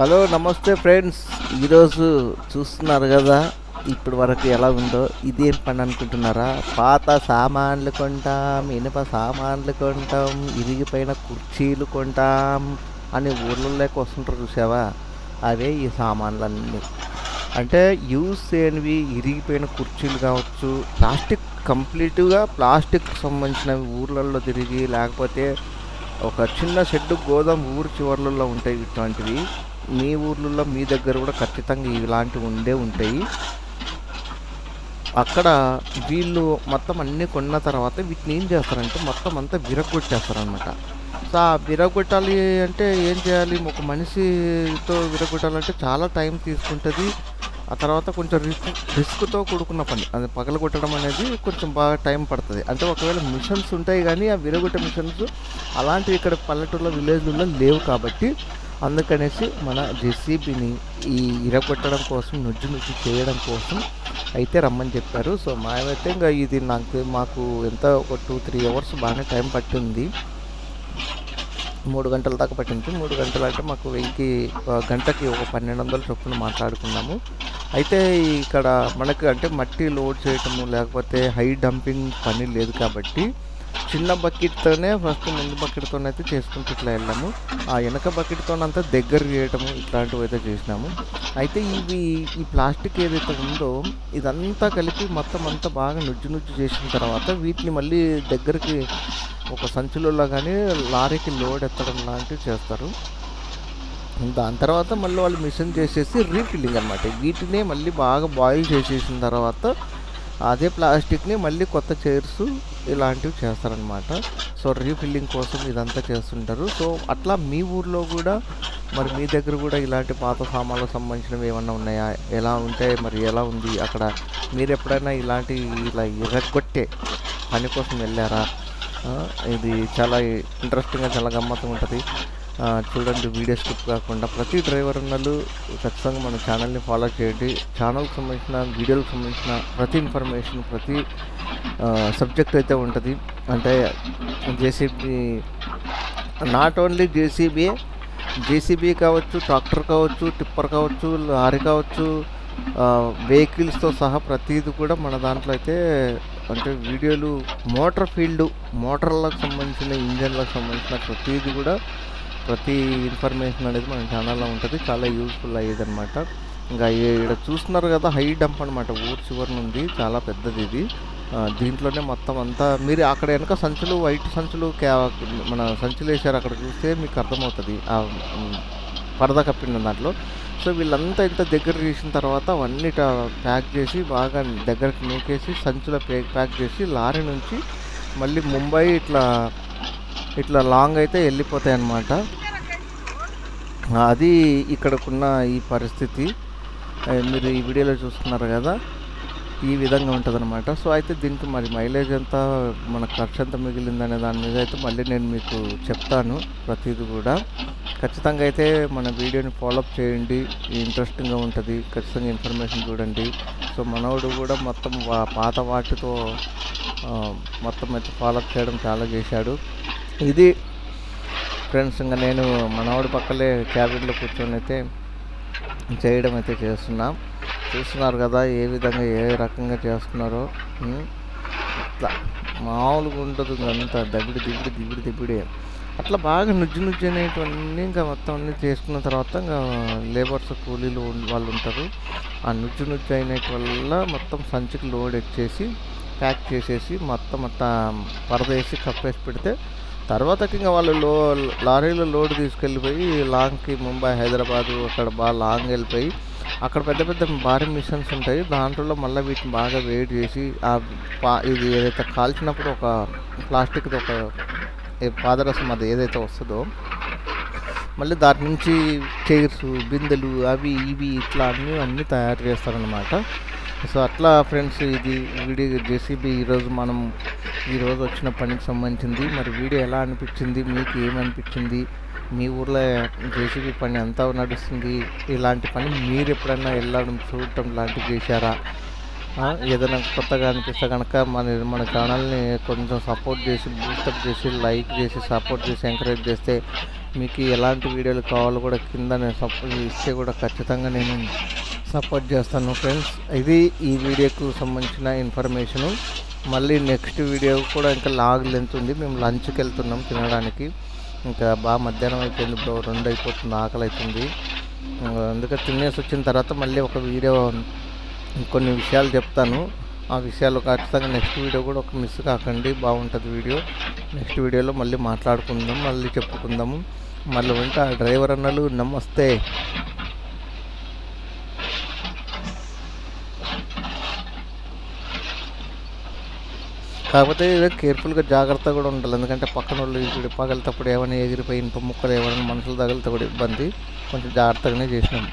Hello నమస్తే friends. ఈరోజు చూస్తున్నారు కదా ఇప్పటి వరకు ఎలా ఉందో ఇదేం పని అనుకుంటున్నారా? పాత సామాన్లు కొంటాం ఇనుప సామాన్లు కొంటాం ఇరిగిపోయిన కుర్చీలు కొంటాం అని ఊర్లలోకి వస్తుంటారు చూసావా? అవే ఈ సామాన్లన్నీ. అంటే యూస్ చేయనివి ఇరిగిపోయిన కుర్చీలు కావచ్చు ప్లాస్టిక్ కంప్లీట్గా ప్లాస్టిక్ సంబంధించినవి ఊర్లలో తిరిగి లేకపోతే ఒక చిన్న షెడ్ గోదాం ఊరు చివర్లలో ఉంటాయి ఇటువంటివి. మీ ఊర్లలో మీ దగ్గర కూడా ఖచ్చితంగా ఇలాంటివి ఉండే ఉంటాయి. అక్కడ వీళ్ళు మొత్తం అన్నీ కొన్న తర్వాత వీటిని ఏం చేస్తారంటే మొత్తం అంతా విరగొట్టేస్తారనమాట సో ఆ విరగొట్టాలి అంటే ఏం చేయాలి? ఒక మనిషితో విరగొట్టాలంటే చాలా టైం తీసుకుంటుంది. ఆ తర్వాత కొంచెం రిస్క్ రిస్క్తో కూడుకున్న పని అది పగలగొట్టడం అనేది కొంచెం బాగా టైం పడుతుంది. అంటే ఒకవేళ మిషన్స్ ఉంటాయి కానీ ఆ విరగొట్టే మిషన్స్ అలాంటివి ఇక్కడ పల్లెటూరులో విలేజ్లలో లేవు కాబట్టి అందుకనేసి మన జెసిబిని ఈ ఇరగొట్టడం కోసం నుజ్జు నుజ్జు చేయడం కోసం అయితే రమ్మని చెప్పారు. సో మామైతే ఇంకా ఇది నాకు మాకు ఎంత ఒక టూ త్రీ అవర్స్ బాగానే టైం పట్టింది. మూడు గంటల దాకా పట్టింది. మూడు గంటలు అంటే మాకు వెయ్యికి గంటకి ఒక పన్నెండు వందల చొప్పున మాట్లాడుకున్నాము. అయితే ఇక్కడ మనకి అంటే మట్టి లోడ్ చేయటము లేకపోతే హై డంపింగ్ పని లేదు కాబట్టి చిన్న బకెట్తోనే ఫస్ట్ ముందు బకెట్తోనైతే చేసుకుంటూ ఇట్లా వెళ్ళాము. ఆ వెనక బకెట్తోనంతా దగ్గర చేయటము ఇట్లాంటివి అయితే చేసినాము. అయితే ఇవి ఈ ప్లాస్టిక్ ఏదైతే ఉందో ఇదంతా కలిపి మొత్తం అంతా బాగా నుజ్జు నుజ్జు చేసిన తర్వాత వీటిని మళ్ళీ దగ్గరికి ఒక సంచులలో కానీ లారీకి లోడ్ ఎత్తడం లాంటివి చేస్తారు. దాని తర్వాత మళ్ళీ వాళ్ళు మిషన్ చేసేసి రీఫిల్లింగ్ అనమాట వీటినే మళ్ళీ బాగా బాయిల్ చేసేసిన తర్వాత అదే ప్లాస్టిక్ని మళ్ళీ కొత్త చైర్స్ ఇలాంటివి చేస్తారనమాట సో రీఫిల్లింగ్ కోసం ఇదంతా చేస్తుంటారు. సో అట్లా మీ ఊర్లో కూడా మరి మీ దగ్గర కూడా ఇలాంటి పాత సామాన్లకు సంబంధించినవి ఏమన్నా ఉన్నాయా? ఎలా ఉంటే మరి ఎలా ఉంది? అక్కడ మీరు ఎప్పుడైనా ఇలాంటి ఇలా ఎర్రగొట్టే పని కోసం వెళ్ళారా? ఇది చాలా ఇంట్రెస్టింగ్గా చాలా గమ్మత్తం ఉంటుంది. చూడండి వీడియో స్కిప్ కాకుండా ప్రతి డ్రైవర్ ఉన్నలు ఖచ్చితంగా మన ఛానల్ని ఫాలో చేయండి. ఛానల్కి సంబంధించిన వీడియోలకు సంబంధించిన ప్రతి ఇన్ఫర్మేషన్ ప్రతి సబ్జెక్ట్ అయితే ఉంటుంది. అంటే JCB not only JCB JCB కావచ్చు ట్రాక్టర్ కావచ్చు టిప్పర్ కావచ్చు లారీ కావచ్చు వెహికల్స్తో సహా ప్రతిది కూడా మన దాంట్లో అయితే అంటే వీడియోలు మోటార్ ఫీల్డ్ మోటార్లకు సంబంధించిన ఇంజన్లకు సంబంధించిన ప్రతిది కూడా ప్రతి ఇన్ఫర్మేషన్ అనేది మన ఛానల్లో ఉంటుంది. చాలా యూస్ఫుల్ అయ్యేది అనమాట ఇంకా ఇక్కడ చూస్తున్నారు కదా హై డంప్ అనమాట ఊరు చివరి నుండి చాలా పెద్దది ఇది. దీంట్లోనే మొత్తం అంతా మీరు అక్కడ వెనక సంచులు వైట్ సంచులు క్యా మన సంచులు వేసారు అక్కడ చూస్తే మీకు అర్థమవుతుంది. ఆ పరద కప్పిన దాంట్లో. సో వీళ్ళంతా ఇంత దగ్గర చేసిన తర్వాత అవన్నీ ప్యాక్ చేసి బాగా దగ్గరికి నూకేసి సంచుల ప్యాక్ చేసి లారీ నుంచి మళ్ళీ ముంబై ఇట్లా ఇట్లా లాంగ్ అయితే వెళ్ళిపోతాయి అన్నమాట అది ఇక్కడకున్న ఈ పరిస్థితి. మీరు ఈ వీడియోలో చూస్తున్నారు కదా ఈ విధంగా ఉంటుందన్నమాట. సో అయితే దీనికి మరి మైలేజ్ ఎంత మన ఖర్చు ఎంత మిగిలిందనే దాని మీద అయితే మళ్ళీ నేను మీకు చెప్తాను ప్రతిదీ కూడా. ఖచ్చితంగా అయితే మన వీడియోని ఫాలోఅప్ చేయండి. ఇంట్రెస్టింగ్గా ఉంటుంది. ఖచ్చితంగా ఇన్ఫర్మేషన్ చూడండి. సో మనోడు కూడా మొత్తం వా- పాత వాటితో మొత్తం అయితే ఫాలోఅప్ చేయడం చాలా చేశాడు. ఇది ఫ్రెండ్స్ ఇంకా నేను మనవాడి పక్కలే క్యాబిన్లో కూర్చొని అయితే చేయడం అయితే చేస్తున్నాం. చూస్తున్నారు కదా ఏ విధంగా ఏ రకంగా చేస్తున్నారో. ఇట్లా మామూలుగా ఉంటుంది అంతా. దబిడి దిబిడి దిబిడి దిబిడి. అట్లా బాగా నుజ్జు నుజ్జు అనేటివన్నీ ఇంకా మొత్తం అన్నీ చేసుకున్న తర్వాత ఇంకా లేబర్స్ కూలీలు వాళ్ళు ఉంటారు. ఆ నుజ్జు నుజ్జు అయినటి వల్ల మొత్తం సంచికి లోడ్ ఎక్కేసి ప్యాక్ చేసేసి మొత్తం అంతా పరదేసి కప్పేసి పెడితే తర్వాత ఇంకా వాళ్ళు లో లారీలో లోడ్ తీసుకెళ్ళిపోయి లాంగ్కి ముంబై హైదరాబాదు అక్కడ బాగా లాంగ్ వెళ్ళిపోయి అక్కడ పెద్ద పెద్ద భారీ మిషన్స్ ఉంటాయి. దాంట్లో మళ్ళీ వీటిని బాగా వెయిట్ చేసి ఆ పా ఇది ఏదైతే కాల్చినప్పుడు ఒక ప్లాస్టిక్ది ఒక పాదరసం అది ఏదైతే వస్తుందో మళ్ళీ దాని నుంచి చైర్స్ బిందెలు అవి ఇవి ఇట్లా అన్నీ అన్నీ తయారు చేస్తారనమాట సో అట్లా ఫ్రెండ్స్ ఇది వీడియో జేసీబీ ఈరోజు మనం ఈరోజు వచ్చిన పనికి సంబంధించింది. మరి వీడియో ఎలా అనిపించింది? మీకు ఏమనిపించింది? మీ ఊర్లో జేసీబీ పని ఎంత నడుస్తుంది. ఇలాంటి పని మీరు ఎప్పుడైనా వెళ్ళడం చూడటం లాంటివి చేశారా? ఏదైనా కొత్తగా అనిపిస్తే కనుక మన మన ఛానల్ని కొంచెం సపోర్ట్ చేసి బూస్టప్ చేసి లైక్ చేసి సపోర్ట్ చేసి ఎంకరేజ్ చేస్తే మీకు ఎలాంటి వీడియోలు కావాలో కూడా కింద నేను సపోర్ట్ ఇస్తే కూడా ఖచ్చితంగా నేను సపోర్ట్ చేస్తాను. ఫ్రెండ్స్ ఇది ఈ వీడియోకు సంబంధించిన ఇన్ఫర్మేషను మళ్ళీ నెక్స్ట్ వీడియో కూడా ఇంకా లాగ్ లెంత్ ఉంది. మేము లంచ్కి వెళ్తున్నాం తినడానికి. ఇంకా బాగా మధ్యాహ్నం అయిపోయింది బ్రో. రెండు అయిపోతుంది ఆకలి అవుతుంది అందుకే తినేసి వచ్చిన తర్వాత మళ్ళీ ఒక వీడియో కొన్ని విషయాలు చెప్తాను. ఆ విషయాలు ఖచ్చితంగా నెక్స్ట్ వీడియో కూడా ఒక మిస్ కాకండి. బాగుంటుంది వీడియో నెక్స్ట్ వీడియోలో మళ్ళీ మాట్లాడుకుందాం మళ్ళీ చెప్పుకుందాము. మళ్ళీ వెంట డ్రైవర్ అన్నలు నమస్తే. కాకపోతే కేర్ఫుల్గా జాగ్రత్తగా కూడా ఉండాలి. ఎందుకంటే పక్కన వాళ్ళు ఇప్పుడు పగలితప్పుడు ఏమైనా ఎగిరిపోయి ఇనుప ముక్కలు ఏమైనా మనుషులు తగిలితే కూడా ఇబ్బంది. కొంచెం జాగ్రత్తగానే చేసినాం.